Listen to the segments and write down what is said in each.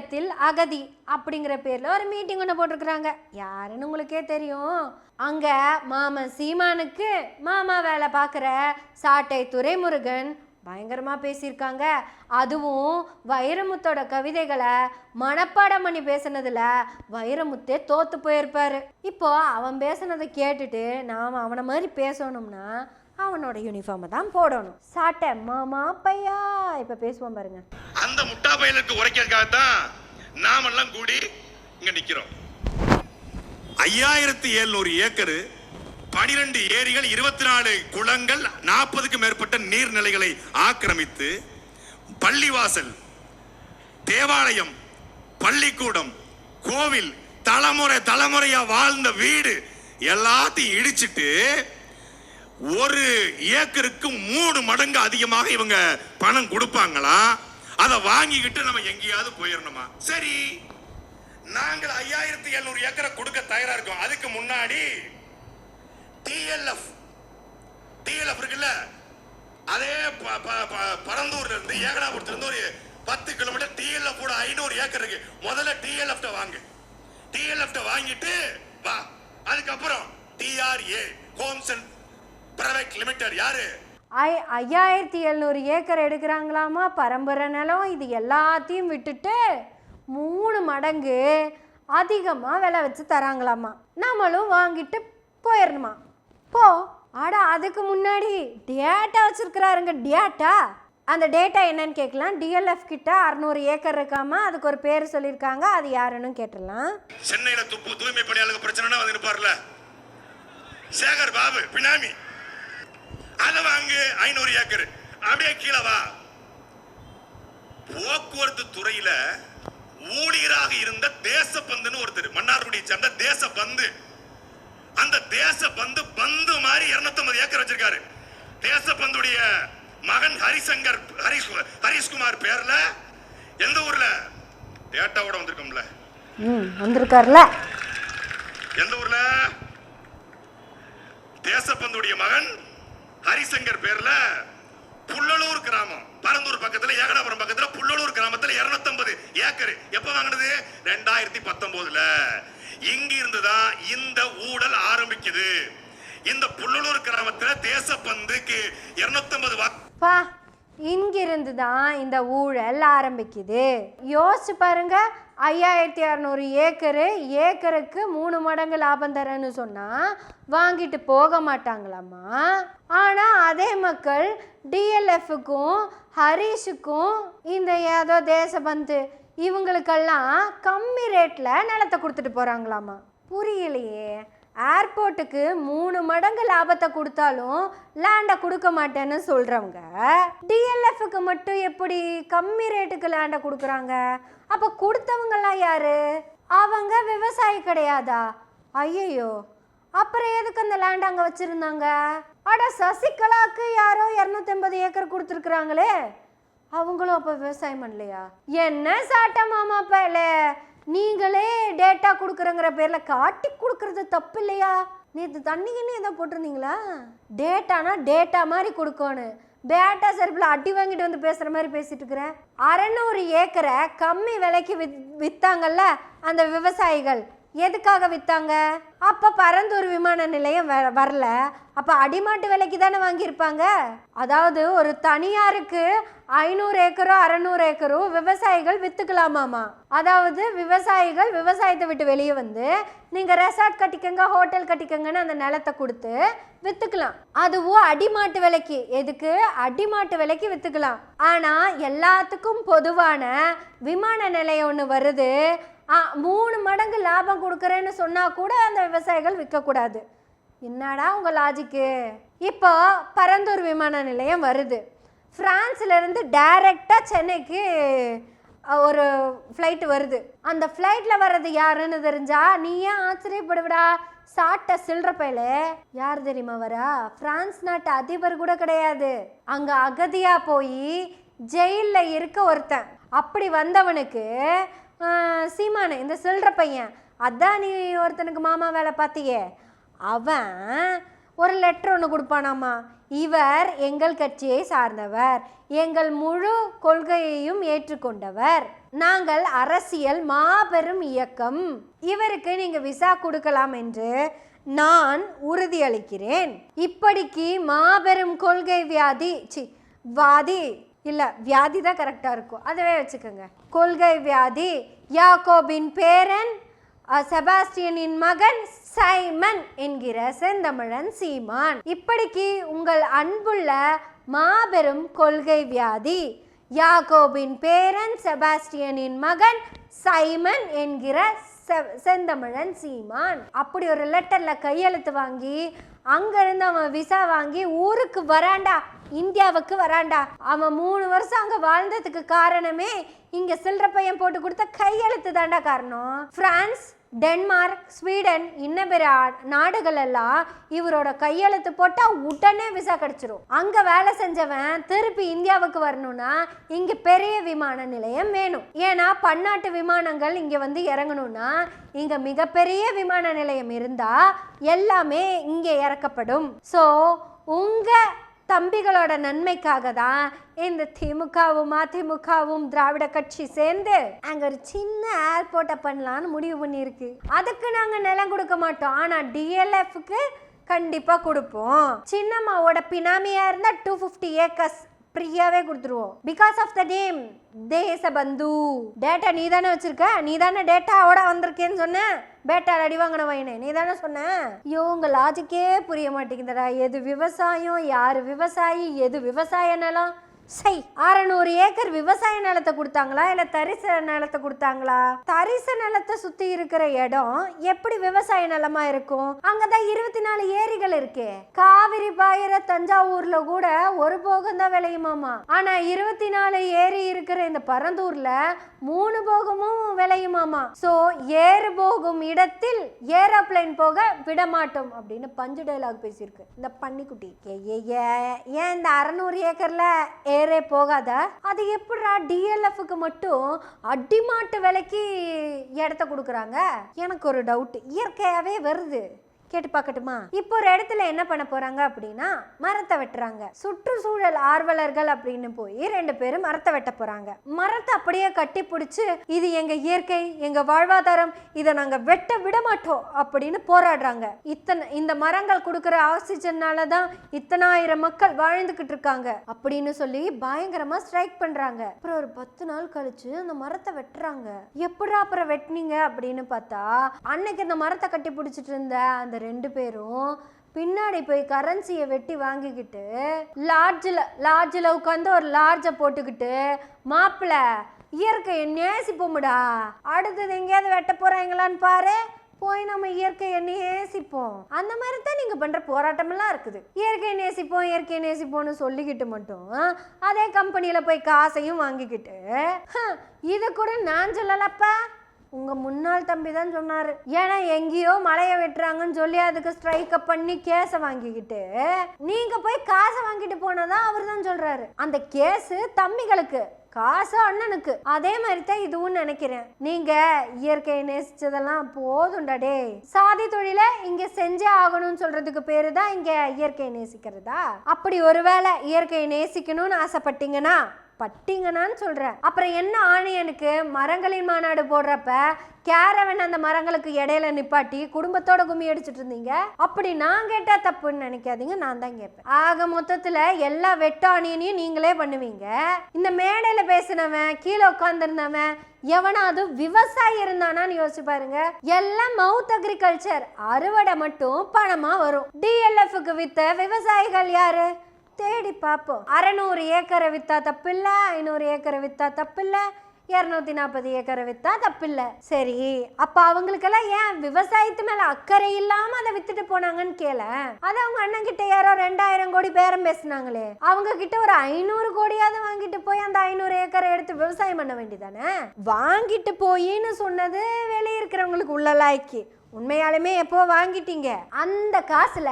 இல்லத்தில் அகதி அப்படிங்கிற பேரில் ஒரு மீட்டிங் ஒன்று போட்டிருக்கிறாங்க. யாருன்னு உங்களுக்கே தெரியும். அங்கே மாமன் சீமானுக்கு மாமா வேலை பார்க்குற சாட்டை துரைமுருகன் பயங்கரமாக பேசியிருக்காங்க. அதுவும் வைரமுத்தோட கவிதைகளை மனப்பாடம் பண்ணி பேசுனதில் வைரமுத்தே தோத்து போயிருப்பாரு. இப்போ அவன் பேசுனதை கேட்டுட்டு நாம் அவனை மாதிரி பேசணும்னா அவனோட யூனிஃபார்மை தான் போடணும். சாட்டை மாமா பையா இப்போ பேசுவோம் பாருங்கள் அந்த முட்டா பயலுக்கு உரைக்கிறதுக்காகத்தான் நாமெல்லாம் கூடி இங்க நிக்கிறோம். ஐயாயிரத்தி எழுநூறு ஏக்கரு பனிரெண்டு ஏரிகள் இருபத்தி நாலு குளங்கள் நாற்பதுக்கு மேற்பட்ட நீர்நிலைகளை ஆக்கிரமித்து பள்ளிவாசல் தேவாலயம் பள்ளிக்கூடம் கோவில் தலைமுறை தலைமுறையா வாழ்ந்த வீடு எல்லாத்தையும் இடிச்சிட்டு ஒரு ஏக்கருக்கு மூணு மடங்கு அதிகமாக இவங்க பணம் கொடுப்பாங்களா? அதை வாங்கிக்கிட்டு நம்ம எங்கேயாவது போயிடணுமா சரி. நாங்கள் ஐயாயிரத்தி எழுநூறு ஏக்கரை கொடுக்க தயாரா இருக்கோம். அதுக்கு முன்னாடி டிஎல்எஃப் டிஎல்எஃப் இருக்குல்ல? அதே ப- ப- ப- பரந்தூர்ல இருந்து ஏகனாபுரத்துல இருந்து ஒரு பத்து கிலோமீட்டர் டிஎல்எஃப் கூட ஐநூறு ஏக்கர் இருக்கு. முதல்ல டிஎல்எஃப் வாங்கு. டிஎல்எஃப் வாங்கிட்டு வா. அதுக்கப்புறம் TRA homes and private limited யாரு? ஐ ஐயாயிரத்தி எழுநூறு ஏக்கர் எடுக்கிறாங்களாமா? பரம்பரை நிலம் இது எல்லாத்தையும் விட்டுட்டு மூணு மடங்கு அதிகமாக விலை வச்சு தராங்களாமா? நம்மளும் வாங்கிட்டு போயிடணுமா போ. அட அதுக்கு முன்னாடி டேட்டா வச்சுருக்கிறாருங்க டேட்டா அந்த டேட்டா என்னன்னு கேட்கலாம். டிஎல்எஃப் கிட்ட அறநூறு ஏக்கர் இருக்காமா? அதுக்கு ஒரு பேர் சொல்லியிருக்காங்க. அது யாருன்னு கேட்டுடலாம். சென்னையில் துப்பு தூய்மை பணியாளருக்கு பிரச்சனைனா வந்து சேகர் பாபு பினாமி. அதை வாங்கு ஐநூறு ஏக்கர். அப்படியே கீழே வா. போக்குவரத்து துறையில ஊழியராக இருந்த தேசபந்துன்னு ஒருத்தர் மன்னார்குடியை சேர்ந்த தேசபந்து அந்த தேசபந்து பந்து மாதிரி 250 ஏக்கர் வச்சிருக்காரு. தேசபந்துடைய மகன் ஹரிசங்கர் ஹரிஷ் ஹரிஷ்குமார் பேர்ல எந்த ஊர்ல? டேட்டாவோட வந்திருக்கோம்ல. வந்திருக்கார்ல. எந்த ஊர்ல? தேசப்பந்துடைய மகன் ஹரிசங்கர் பேர்ல புள்ளலூர் கிராமம். பரந்தூர் பக்கத்துல ஏகனாபுரம் பக்கத்துல புள்ளலூர் கிராமத்துல 250 ஏக்கர். எப்ப வாங்கினது? ரெண்டாயிரத்தி பத்தொன்பதுல இங்க இருந்துதான் இந்த ஊழல் ஆரம்பிக்குது. இந்த புள்ளலூர் கிராமத்துல தேசப்பந்துக்கு 250 வாக்கு இங்கிருந்து தான் இந்த ஊழல் ஆரம்பிக்குது. யோசிச்சு பாருங்க ஐயாயிரத்தி அறநூறு ஏக்கரு ஏக்கருக்கு மூணு மடங்கு லாபம் தரேன்னு சொன்னால் வாங்கிட்டு போக மாட்டாங்களாம்மா. ஆனால் அதே மக்கள் டிஎல்எஃப்க்கும் ஹரிஷுக்கும் இந்த ஏதோ தேசபந்து இவங்களுக்கெல்லாம் கம்மி ரேட்டில் நிலத்தை கொடுத்துட்டு போகிறாங்களாமா புரியலையே. ஏர்போர்ட்டுக்கு மூணு மடங்கு லாபத்தை கொடுத்தாலும் லேண்டை கொடுக்க மாட்டேன்னு சொல்கிறவங்க டிஎல்எஃப்க்கு மட்டும் எப்படி கம்மி ரேட்டுக்கு லேண்டை கொடுக்குறாங்க? அப்போ கொடுத்தவங்கெல்லாம் யாரு? அவங்க விவசாயி கிடையாதா? ஐயையோ அப்புறம் எதுக்கு அந்த லேண்ட் அங்கே வச்சுருந்தாங்க? அட சசிகலாவுக்கு யாரோ இரநூத்தம்பது ஏக்கர் கொடுத்துருக்குறாங்களே. அவங்களும் அப்போ விவசாயம் பண்ணலையா? என்ன சாட்டா மாமா பேல நீங்களே டேட்டா கொடுக்குறங்கிற பேரில் காட்டி கொடுக்கறது தப்பு இல்லையா நேற்று தண்ணிக்குன்னு எதாவது போட்டிருந்தீங்களா? டேட்டானா டேட்டா மாதிரி கொடுக்கணும் பேட்டா செருப்பில் அடி வாங்கிட்டு வந்து பேசுகிற மாதிரி பேசிட்டு இருக்கிறேன் அறநூறு ஏக்கரை கம்மி விலைக்கு வித் வித்தாங்கல்ல அந்த விவசாயிகள். எதுக்காக விற்றாங்க அப்போ பரந்தூர் விமான நிலையம் வ- வரல. அப்போ அடிமாட்டு விலைக்கு தானே வாங்கியிருப்பாங்க? அதாவது ஒரு தனியாருக்கு ஐநூறு ஏக்கரோ அறநூறு ஏக்கரோ விவசாயிகள் விற்றுக்கலாமாமா அதாவது விவசாயிகள் விவசாயத்தை விட்டு வெளியே வந்து நீங்கள் ரெசார்ட் கட்டிக்கங்க ஹோட்டல் கட்டிக்கங்கன்னு அந்த நிலத்தை கொடுத்து விற்றுக்கலாம் அதுவும் அடிமாட்டு விலைக்கு. எதுக்கு? அடிமாட்டு விலைக்கு விற்றுக்கலாம் ஆனால் எல்லாத்துக்கும் பொதுவான விமான நிலையம் ஒன்று வருது. மூணு மடங்கு லாபம் கொடுக்குறேன்னு சொன்னால் கூட அந்த விவசாயிகள் விற்கக்கூடாது. என்னடா உங்கள் லாஜிக்கு இப்போ பரந்தூர் விமான நிலையம் வருது. ஃப்ரான்ஸ்லேருந்து டைரெக்டாக சென்னைக்கு ஒரு ஃப்ளைட் வருது. அந்த ஃப்ளைட்டில் வர்றது யாருன்னு தெரிஞ்சா நீ ஏன் ஆச்சரியப்படுவிடா? சாட்ட சில்லற பயல. யார் தெரியுமா வரா? பிரான்ஸ் நாட்டு அதிபர் கூட கிடையாது. அங்கே அகதியா போய் ஜெயிலில் இருக்க ஒருத்தன். அப்படி வந்தவனுக்கு சீமானு இந்த சில்லற பையன். அதான் நீ ஒருத்தனுக்கு மாமா வேலை பார்த்தியே. அவன் ஒரு லெட்டர் ஒன்று கொடுப்பானாமா. இவர் எங்கள் கட்சியை சார்ந்தவர். எங்கள் முழு கொள்கையையும் ஏற்றுக்கொண்டவர். நாங்கள் அரசியல் மாபெரும் இயக்கம். இவருக்கு நீங்கள் விசா கொடுக்கலாம் என்று நான் உறுதியளிக்கிறேன். இப்படிக்கு மாபெரும் கொள்கை வியாதி சி வாதி இல்லை வியாதி தான் கரெக்டாக இருக்கும். அதுவே வச்சுக்கோங்க. கொள்கை வியாதி யாக்கோபின் பேரன் செபாஸ்டியனின் மகன் சைமன் என்கிற செந்தமிழன் சீமான். இப்படிக்கு உங்கள் அன்புள்ள மாபெரும் கொள்கை வியாதி யாகோபின் பேரன் செபாஸ்டியனின் மகன் சைமன் என்கிற செந்தமிழன் சீமான். அப்படி ஒரு லெட்டர்ல கையெழுத்து வாங்கி அங்கிருந்து அவன் விசா வாங்கி ஊருக்கு வராண்டா இந்தியாவுக்கு வராண்டா அவன் மூணு வருஷம் அங்க வாழ்ந்ததுக்கு காரணமே இங்க சில்லற பையன் போட்டு கொடுத்த கையெழுத்து தாண்டா காரணம். பிரான்ஸ் டென்மார்க் ஸ்வீடன் இன்ன பிற நாடுகள் எல்லாம் இவரோட கையெழுத்து போட்டால் உடனே விசா கிடச்சிரும். அங்கே வேலை செஞ்சவன் திருப்பி இந்தியாவுக்கு வரணும்னா இங்கே பெரிய விமான நிலையம் வேணும். ஏன்னா பன்னாட்டு விமானங்கள் இங்கே வந்து இறங்கணும்னா இங்கே மிகப்பெரிய விமான நிலையம் இருந்தால் எல்லாமே இங்கே இறக்கப்படும். ஸோ உங்கள் தம்பிகளோட நன்மைக்காக தான் இந்த திமுகவும் அதிமுகவும் திராவிட கட்சி சேர்ந்து அங்க ஒரு சின்ன ஏர்போர்ட்டை பண்ணலான்னு முடிவு பண்ணியிருக்கு. அதுக்கு நாங்க நிலம் கொடுக்க மாட்டோம். ஆனா டிஎல்எஃப்க்கு கண்டிப்பா கொடுப்போம். சின்னம்மாவோட பினாமியா இருந்தா டூ ஃபிஃப்டி ஏக்கர்ஸ் ஃப்ரீயாவே கொடுத்துருவோம். Because of the name Deshbandhu. Data நீ தானே வச்சிருக்க? நீ தானே டேட்டாவோட வந்திருக்கேன்னு சொன்ன? பேட்டால் அடி வாங்கின வயனே நீ தானே சொன்ன? ஐயோ உங்க லாஜிக்கே புரிய மாட்டேங்குதுடா. எது விவசாயம் யார் விவசாயி எது விவசாய நிலம்? சை அறநூறு ஏக்கர் விவசாய நிலத்தை கொடுத்தாங்களா? இல்ல தரிசு நிலத்தை கொடுத்தாங்களா? தரிசு நிலத்தை சுத்தி இருக்கிற இடம் எப்படி விவசாய நிலமா இருக்கும்? அங்கதான் இருபத்தி நாலு ஏரிகள் இருக்கே. காவிரி பாயிர தஞ்சாவூர்ல கூட ஒரு போகம் தான் விளையுமாமா? ஆனா இருபத்தி நாலு ஏரி இருக்கிற இந்த பரந்தூர்ல மூணு போகமும் விளையுமாமா? சோ ஏறு போகும் இடத்தில் ஏரோப்ளைன் போக விட மாட்டோம் அப்படின்னு பஞ்சு டைலாக் பேசியிருக்கு. இந்த பன்னிக்குட்டி. ஏன் இந்த அறநூறு ஏக்கர்ல ஏரே போகாத. அது எப்படா டிஎல்எஃப்க்கு மட்டும் அடிமாட்டு விலைக்கு இடத்த கொடுக்குறாங்க? எனக்கு ஒரு டவுட் இயற்கையாகவே வருது. கேட்டு பார்க்கட்டுமா? இப்போ ஒரு இடத்துல என்ன பண்ண போறாங்க அப்படின்னா மரத்தை வெட்டுறாங்க. சுற்றுச்சூழல் ஆர்வலர்கள் அப்படின்னு போய் ரெண்டு பேரும் மரத்தை வெட்ட போறாங்க. மரத்தை அப்படியே கட்டி பிடிச்சு இது எங்க இயற்கை எங்க வாழ்வாதாரம் இதை நாங்க வெட்ட விட மாட்டோம் அப்படின்னு போராடுறாங்க. இத்தனை இந்த மரங்கள் கொடுக்குற ஆக்சிஜன்னால தான் இத்தனாயிரம் மக்கள் வாழ்ந்துகிட்டு இருக்காங்க அப்படின்னு சொல்லி பயங்கரமா ஸ்ட்ரைக் பண்றாங்க. அப்புறம் ஒரு பத்து நாள் கழிச்சு அந்த மரத்தை வெட்டுறாங்க. எப்படா அப்புறம் வெட்டினீங்க அப்படின்னு பார்த்தா அன்னைக்கு இந்த மரத்தை கட்டி பிடிச்சிட்டு இருந்த அந்த ரெண்டு பேரும் பின்னாடி போய் கரன்சியை வெட்டி வாங்கிக்கிட்டு லாட்ஜில் லாட்ஜில் உட்காந்து ஒரு லாட்ஜை போட்டுக்கிட்டு மாப்பிள்ளை இயற்கையை நேசிப்போமுடா அடுத்தது எங்கேயாவது வெட்ட போகிறாங்களான்னு பாரு. போய் நம்ம இயற்கையை நேசிப்போம் அந்த மாதிரி தான் நீங்கள் பண்ணுற போராட்டமெல்லாம் இருக்குது. இயற்கையை நேசிப்போம் இயற்கையை நேசிப்போம்னு சொல்லிக்கிட்டு மட்டும் அதே கம்பெனியில் போய் காசையும் வாங்கிக்கிட்டு இது கூட நான் சொல்லலப்பா. உங்க முன்னாள் தம்பி தான் சொன்னாரு. ஏன்னா எங்கேயோ மலையை வெட்டுறாங்கன்னு சொல்லி அதுக்கு ஸ்ட்ரைக்க பண்ணி கேஸை வாங்கிக்கிட்டு நீங்க போய் காசை வாங்கிட்டு போனதான் அவர் தான் சொல்றாரு. அந்த கேஸ் தம்பிகளுக்கு காசு அண்ணனுக்கு. அதே மாதிரி தான் இதுவும் நினைக்கிறேன். நீங்க இயற்கையை நேசிச்சதெல்லாம் போதும்டா டேய். சாதி தொழிலை இங்க செஞ்சே ஆகணும்னு சொல்றதுக்கு பேரு தான் இங்க இயற்கையை நேசிக்கிறதா? அப்படி ஒருவேளை இயற்கையை நேசிக்கணும்னு ஆசைப்பட்டீங்கன்னா பட்டிங்கனான்னு சொல்கிறேன் அப்புறம் என்ன ஆணையனுக்கு மரங்களின் மாநாடு போடுறப்ப கேரவன் அந்த மரங்களுக்கு இடையில நிப்பாட்டி குடும்பத்தோட கும்மி அடிச்சிட்டு இருந்தீங்க? அப்படி நான் கேட்டா தப்புன்னு நினைக்காதீங்க நான் தான் கேட்பேன். ஆக மொத்தத்தில் எல்லா வெட்டாணியனையும் நீங்களே பண்ணுவீங்க. இந்த மேடையில் பேசினவன் கீழே உட்காந்துருந்தவன் எவனாவது விவசாயி இருந்தானான்னு யோசிச்சு பாருங்க. எல்லாம் மவுத் அக்ரிகல்ச்சர் அறுவடை மட்டும் பணமா வரும். டிஎல்எஃப்க்கு வித்த விவசாயிகள் யாரு? தேடி பார்ப்போம். அறநூறு ஏக்கரை வித்தா தப்பில்ல ஐநூறு ஏக்கரை வித்தா தப்பில்ல இரநூத்தி நாற்பது ஏக்கரை வித்தா தப்பில்ல. சரி அப்ப அவங்களுக்கெல்லாம் ஏன் விவசாயத்து மேல அக்கறை இல்லாம அதை வித்துட்டு போனாங்கன்னு கேள. அது அவங்க அண்ணன் கிட்ட யாரோ ரெண்டாயிரம் கோடி பேரம் பேசுனாங்களே. அவங்க கிட்ட ஒரு ஐநூறு கோடியாவது வாங்கிட்டு போய் அந்த ஐநூறு ஏக்கரை எடுத்து விவசாயம் பண்ண வேண்டியதானே? வாங்கிட்டு போயின்னு சொன்னது வெளியே இருக்கிறவங்களுக்கு உள்ள லாய்க்கு உண்மையாலுமே எப்போ வாங்கிட்டீங்க? அந்த காசுல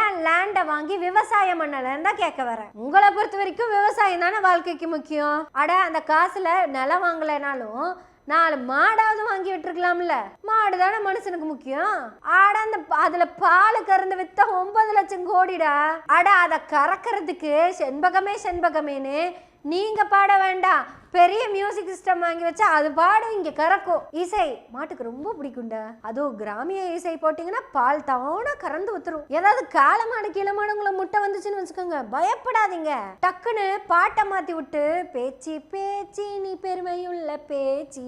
ஏன் லேண்டை வாங்கி விவசாயம் பண்ணலன்னு தான் கேட்க வரேன். உங்களை பொறுத்த வரைக்கும் விவசாயம் தானே வாழ்க்கைக்கு முக்கியம். அட அந்த காசுல நிலம் வாங்கலைனாலும் நாலு மாடாவது வாங்கி விட்டுருக்கலாம்ல. மாடு தானே மனுஷனுக்கு முக்கியம். ஆட அந்த அதுல பால் கறந்து வித்தா ஒன்பது லட்சம் கோடிடா. அட அதை கறக்கிறதுக்கு செண்பகமே செண்பகமேனு நீங்கள் பாட வேண்டாம். பெரிய மியூசிக் சிஸ்டம் வாங்கி வச்சா அது பாடும் இங்கே கறக்கும். இசை மாட்டுக்கு ரொம்ப பிடிக்கும்டா. அதுவும் கிராமிய இசை போட்டிங்கன்னா பால் தானா கறந்து ஊத்துரும். ஏதாவது காலமாடு கீழமாடு உங்களை முட்டை வந்துச்சுன்னு வச்சுக்கோங்க. பயப்படாதீங்க. டக்குன்னு பாட்டை மாற்றி விட்டு பேச்சு பேச்சு நீ பெருமையுள்ள பேச்சு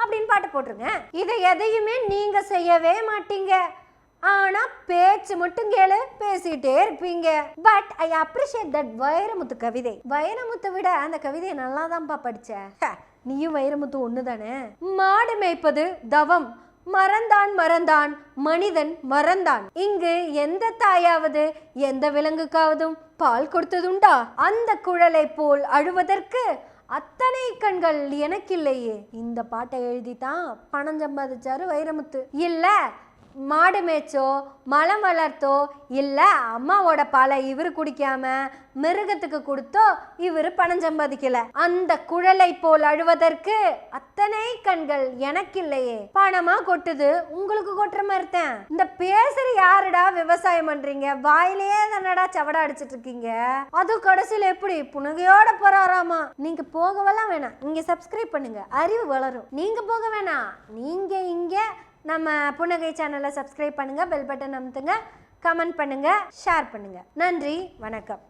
அப்படின்னு பாட்டு போட்டுருங்க. இதை எதையுமே நீங்கள் செய்யவே மாட்டீங்க. ஆனா பேச்சு மட்டும் கேளு பேசிட்டே இருப்பீங்க. But I appreciate that Vairamuthu கவிதை. வைரமுத்தை விட அந்த கவிதையை நல்லா தான்ப்பா படிச்ச நீயும் வைரமுத்து ஒன்று தானே மாடு மேய்ப்பது தவம். மறந்தான் மறந்தான் மனிதன் மறந்தான். இங்கு எந்த தாயாவது எந்த விலங்குக்காவதும் பால் கொடுத்ததுண்டா? அந்த குழலை போல் அழுவதற்கு அத்தனை கண்கள் எனக்கில்லையே. இந்த பாட்டை எழுதி தான் பணம் சம்பாதிச்சாரு வைரமுத்து. இல்ல மாடு மேய்ச்சோ மலம் வளர்த்தோ இல்லை அம்மாவோட பாலை இவர் குடிக்காம மிருகத்துக்கு கொடுத்தோ இவர் பணம் சம்பாதிக்கல. அந்த குழலை போல் அழுவதற்கு அத்தனை கண்கள் எனக்கில்லையே. பணமா கொட்டுது? உங்களுக்கு கொட்டுற மாதிரி தான் இந்த பேசுற யாருடா விவசாயம் பண்றீங்க? வாயிலேயே தானடா சவடா அடிச்சிட்டு இருக்கீங்க அது கடைசியில எப்படி? புனகையோட போறாராமா? நீங்க போகவெல்லாம் வேணாம். இங்க சப்ஸ்கிரைப் பண்ணுங்க. அறிவு வளரும். நீங்க போக வேணாம். நீங்க இங்க நம்ம புன்னகை சேனலை சப்ஸ்கிரைப் பண்ணுங்கள் பெல் பட்டன் அமுத்துங்க கமெண்ட் பண்ணுங்கள் ஷேர் பண்ணுங்கள் நன்றி வணக்கம்.